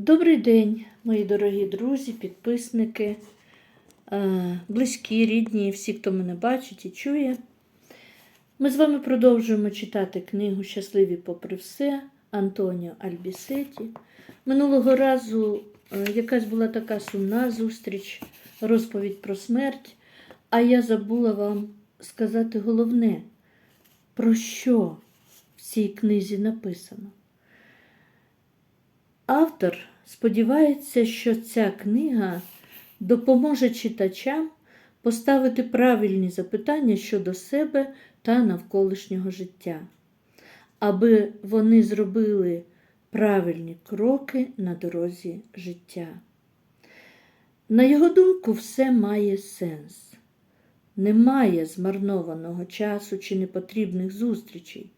Добрий день, мої дорогі друзі, підписники, е, близькі, рідні, всі, хто мене бачить і чує. Ми з вами продовжуємо читати книгу Щасливі попри все Антоніо Альбісеті. Минулого разу е, якась була така сумна зустріч, розповідь про смерть, а я забула вам сказати головне, про що в цій книзі написано. Автор сподівається, що ця книга допоможе читачам поставити правильні запитання щодо себе та навколишнього життя, аби вони зробили правильні кроки на дорозі життя. На його думку, все має сенс. Немає змарнованого часу чи непотрібних зустрічей,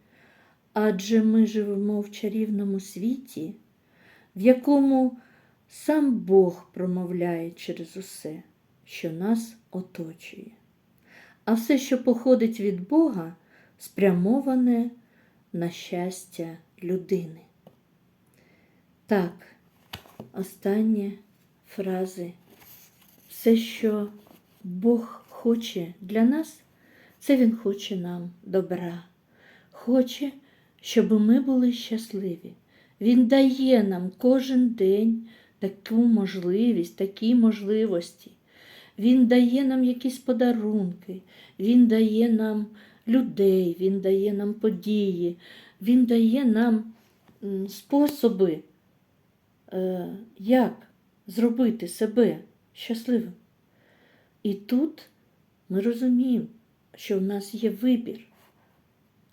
адже ми живемо в чарівному світі в якому сам Бог промовляє через усе, що нас оточує. А все, що походить від Бога, спрямоване на щастя людини. Так, останні фрази. Все, що Бог хоче для нас, це Він хоче нам добра. Хоче, щоб ми були щасливі. Він дає нам кожен день таку можливість, такі можливості. Він дає нам якісь подарунки, Він дає нам людей, Він дає нам події, Він дає нам способи, е, як зробити себе щасливим. І тут ми розуміємо, що в нас є вибір,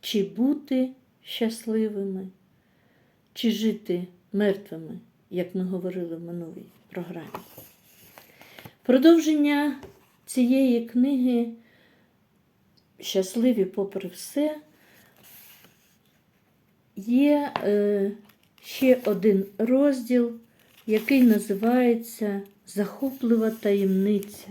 чи бути щасливими чи жити мертвими, як ми говорили в минулій програмі. Продовження цієї книги Щасливі попри все є е, ще один розділ, який називається Захоплива таємниця.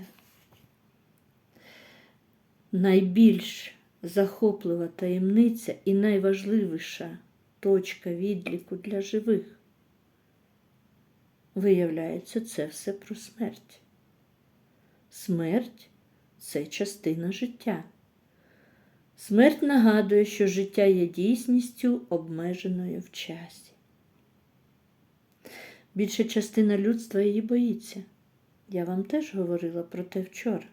Найбільш захоплива таємниця і найважливіша точка відліку для живих. Виявляється, це все про смерть. Смерть це частина життя. Смерть нагадує, що життя є дійсністю обмеженою в часі. Більша частина людства її боїться. Я вам теж говорила про те вчора.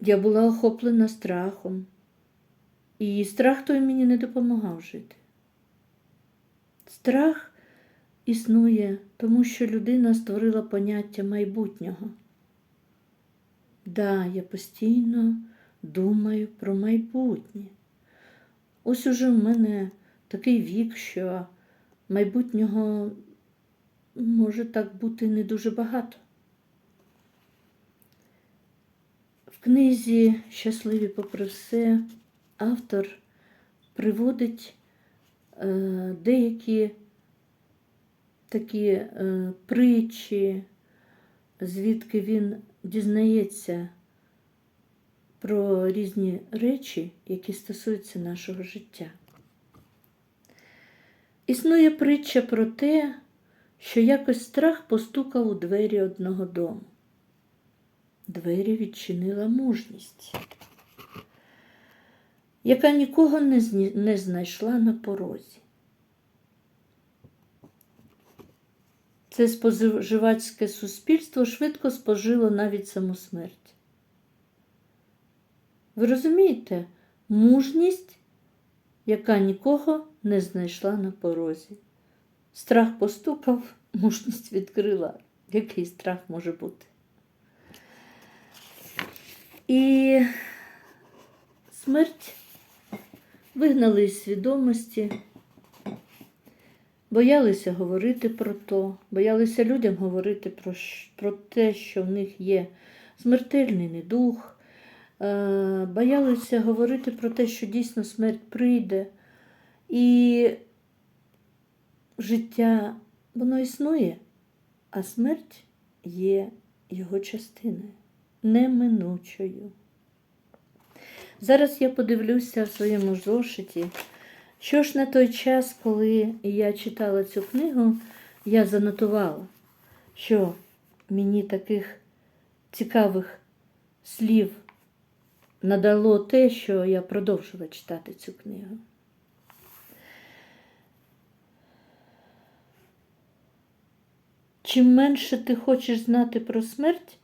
Я була охоплена страхом, і страх той мені не допомагав жити. Страх існує, тому що людина створила поняття майбутнього. Да, я постійно думаю про майбутнє. Ось уже в мене такий вік, що майбутнього може так бути не дуже багато. В книзі Щасливі попри все автор приводить е, деякі такі е, притчі, звідки він дізнається про різні речі, які стосуються нашого життя. Існує притча про те, що якось страх постукав у двері одного дому. Двері відчинила мужність яка нікого не, знайшла на порозі. Це споживацьке суспільство швидко спожило навіть саму смерть. Ви розумієте, мужність, яка нікого не знайшла на порозі. Страх постукав, мужність відкрила. Який страх може бути? І смерть вигнали із свідомості, боялися говорити про то, боялися людям говорити про, про те, що в них є смертельний недух, е, боялися говорити про те, що дійсно смерть прийде. І життя, воно існує, а смерть є його частиною, неминучою. Зараз я подивлюся в своєму зошиті, Що ж на той час, коли я читала цю книгу, я занотувала, що мені таких цікавих слів надало те, що я продовжила читати цю книгу. Чим менше ти хочеш знати про смерть,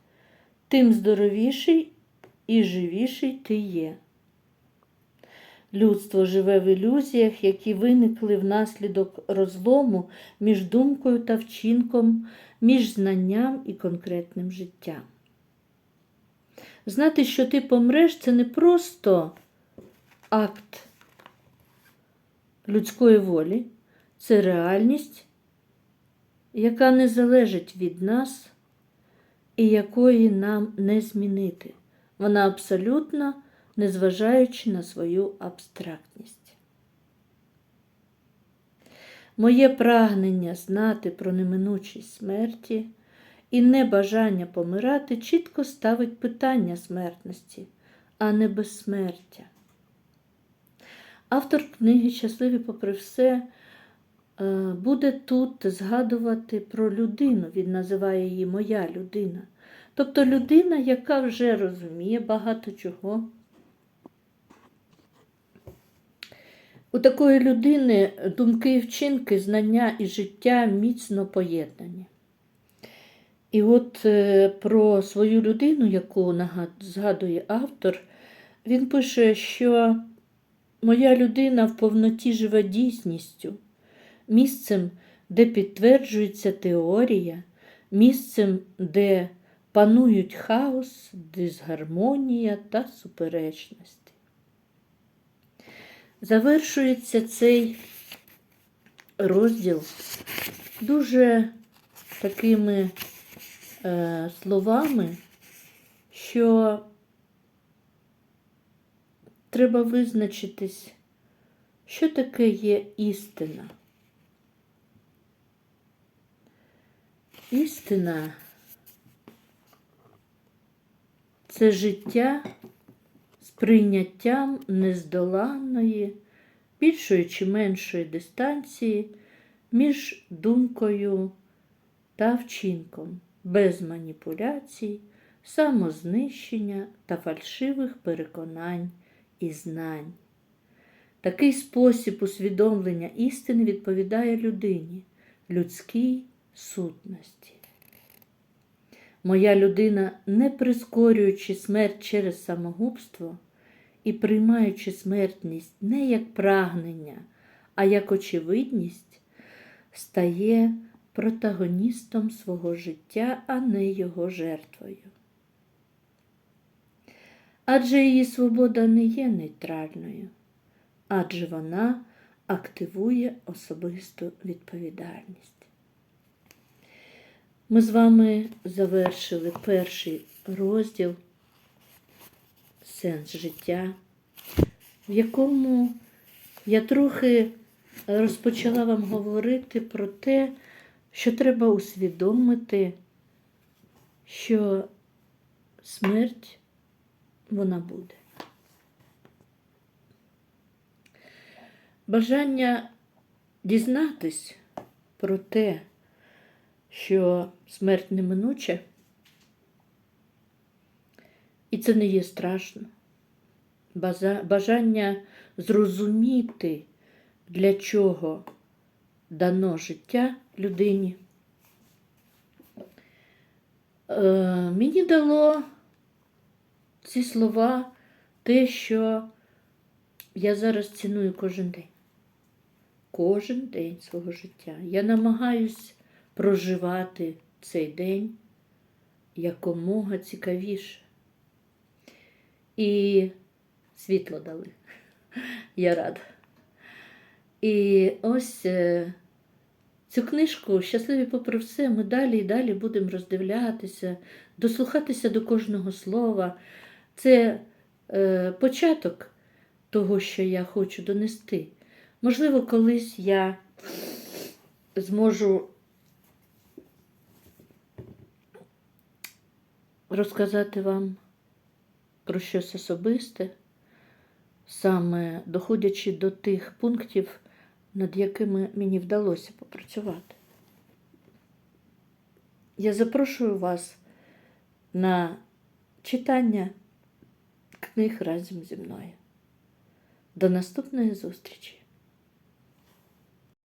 тим здоровіший і живіший ти є. Людство живе в ілюзіях, які виникли внаслідок розлому між думкою та вчинком, між знанням і конкретним життям. Знати, що ти помреш, це не просто акт людської волі, це реальність, яка не залежить від нас і якої нам не змінити. Вона абсолютно незважаючи на свою абстрактність. Моє прагнення знати про неминучість смерті і небажання помирати чітко ставить питання смертності, а не безсмертя. Автор книги Щасливі попри все е, буде тут згадувати про людину, він називає її Моя людина. Тобто людина, яка вже розуміє багато чого. У такої людини думки і вчинки, знання і життя міцно поєднані. І от е, про свою людину, яку згадує автор, він пише, що моя людина в повноті живе дійсністю, місцем, де підтверджується теорія, місцем, де панують хаос, дисгармонія та суперечності. Завершується цей розділ дуже такими е, словами, що треба визначитись, що таке є істина. Істина це життя прийняттям нездоланної, більшої чи меншої дистанції між думкою та вчинком, без маніпуляцій, самознищення та фальшивих переконань і знань. Такий спосіб усвідомлення істини відповідає людині, людській сутності. Моя людина, не прискорюючи смерть через самогубство і приймаючи смертність не як прагнення, а як очевидність, стає протагоністом свого життя, а не його жертвою. Адже її свобода не є нейтральною, адже вона активує особисту відповідальність. Ми з вами завершили перший розділ Сенс життя, в якому я трохи розпочала вам говорити про те, що треба усвідомити, що смерть вона буде. Бажання дізнатись про те, що смерть неминуча, і це не є страшно. Бажання зрозуміти, для чого дано життя людині. Е, мені дало ці слова те, що я зараз ціную кожен день. Кожен день свого життя. Я намагаюсь проживати цей день якомога цікавіше. І світло дали. Я рада. І ось е, цю книжку Щасливі попри все, ми далі і далі будемо роздивлятися, дослухатися до кожного слова. Це е, початок того, що я хочу донести. Можливо, колись я зможу розказати вам про щось особисте, саме доходячи до тих пунктів, над якими мені вдалося попрацювати. Я запрошую вас на читання книг разом зі мною. До наступної зустрічі!